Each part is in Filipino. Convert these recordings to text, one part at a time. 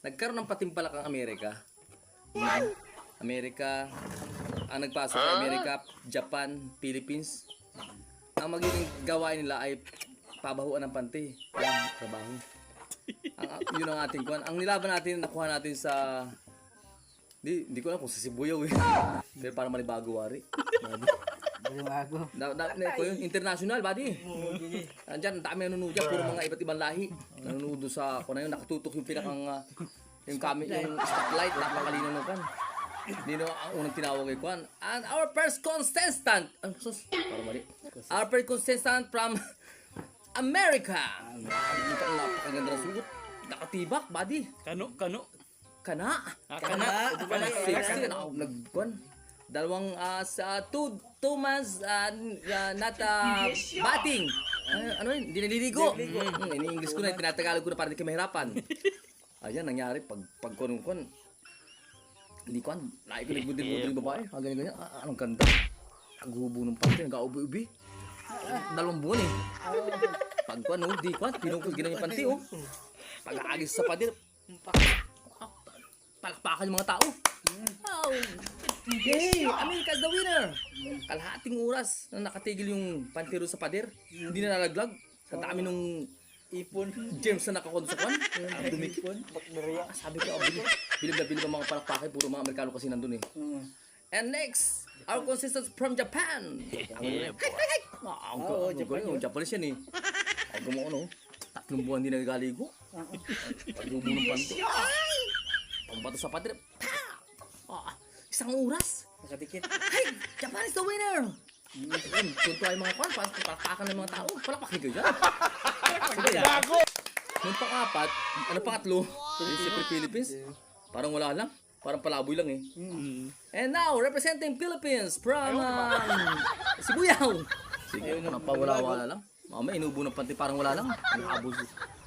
nagkaroon ng patimpalak ang Amerika. Yan. Amerika, ang nagpasok sa Amerika, Japan, Philippines. Ang magiging gawain nila ay pabahuan ng panty. Yan, trabaho. Ang, yun ang ating kuhan. Ang nilaban natin, nakuha natin sa... Di, di ko alam kung sa Sibuyaw eh. Pero parang malibago wari. Bago. Na, na, na, ko yun, international, buddy. Andiyan, ang dami nanonood dyan, puro mga iba't ibang lahi. Nanonood sa, kung na yun, nakatutok yung pinakang, ah, yung kami, yung stoplight, napakalino nung kan. Hindi na ang unang tinawag ay Kwan. And our first contestant, ang sus, parang mali. Our first contestant from America. Ang napakaganda ng sugot. Nakatibak, buddy. Kano, kano. Kana. Ah, kana. Kana. Sexy. Ako nagkuhan. Dalawang ah, sa two two months uh, not uh, batting. Ah, ano yun? Hindi naliligo. Mm, ini-English ko na, tinatagalog ko na para hindi ka mahirapan. Ayan, nangyari pag pag kun kun hindi ko lahi ko nagbudin-budin yung babae. Ah, ganyan ganyan. Ah, anong kanta? Naghubo ng pante, nag-aubi-ubi. Dalawang buwan eh. Pag kuan, no, di kuan, pinungkol ginang yung panty, oh. Pag-aagis sa pader, palakpakan yung mga tao. Oh, Yay! America's the winner! Kalahating oras na nakatigil yung pantero sa pader. Hindi na nalaglag. Sa dami nung ipon, germs na nakakon sa kwan. Ang dumikit. Ah, Sabi ko, oh, bilib, bilib na bilib ang mga palakpakan. Puro mga Amerikano kasi nandun eh. And next, our contestant from Japan. Ang yeah, Ah, ang oh, Japan. Yung Japanese yan eh. Ang gumawa no. Tatlong buwan din nagaligo. Paglubo ng panty. Pagbato sa pader. Isang oras. Nakadikit. Hey, Japan is the winner! Ayun, tuntua yung mga kwan, parang palakpakan ng mga tao. Palakpakin kayo dyan. Sige, ah. Yung pang-apat, ano pangatlo? Yung Siyempre Philippines. Parang wala lang. Parang palaboy lang eh. And now, representing Philippines from um, Sibuyaw. Sige, napawala-wala lang. Mamaya, inubo ng panty, parang wala lang. Nakabos.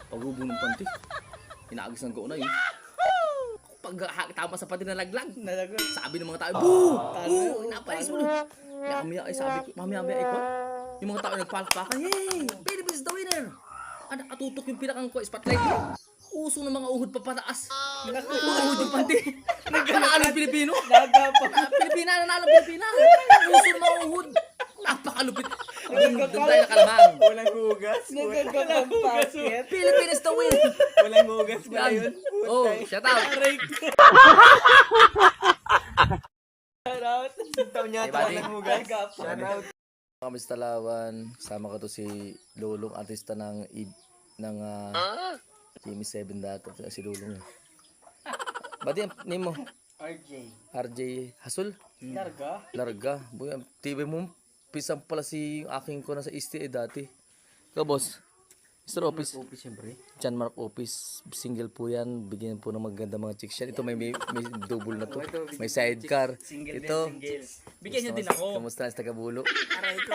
Pag-ubo ng panty. Inaagisan ko na yun. Tama sa panty na laglag. Nalagot. Sabi ng mga tao, boo! Boo! Napalis mo na. Kaya kami ay sabi ko, mamaya mamaya ay kwan. Yung mga tao nagpalakpakan, yay! Philippines is the winner! Ah, nakatutok yung pinakang ko, spotlight mo. Uso ng mga uhod pa pataas. Uhod yung panty. Nanalo yung Pilipino. Nagapa. Ah, Pilipina, nanalo Pilipina. Uso ng mga uhod. Napakalupit. Doon tayo nakalabang. Walang hugas. Nagagapang basket. Philippines the win. Walang hugas ba yun? Oh, shout out. Shout out. Ikaw niya walang hugas. Shout out. Kami sa Talawan, sama ko to si Lulong, artista ng ng uh, Jimmy 7 dati, si Lulong. eh. Ba't yung name mo? RJ. RJ Hasul? Karga. Larga. Boy, ang TV mo, pisang pala si aking ko na sa STA dati. Ikaw, boss. Mr. Office. Office siyempre. John Mark Office. Single po yan. Bigyan po ng maganda mga chicks yan. Ito may, may, may double na to. May sidecar. Single Ito. Bigyan niyo din ako. Kamusta sa Tagabulo? Aray ko.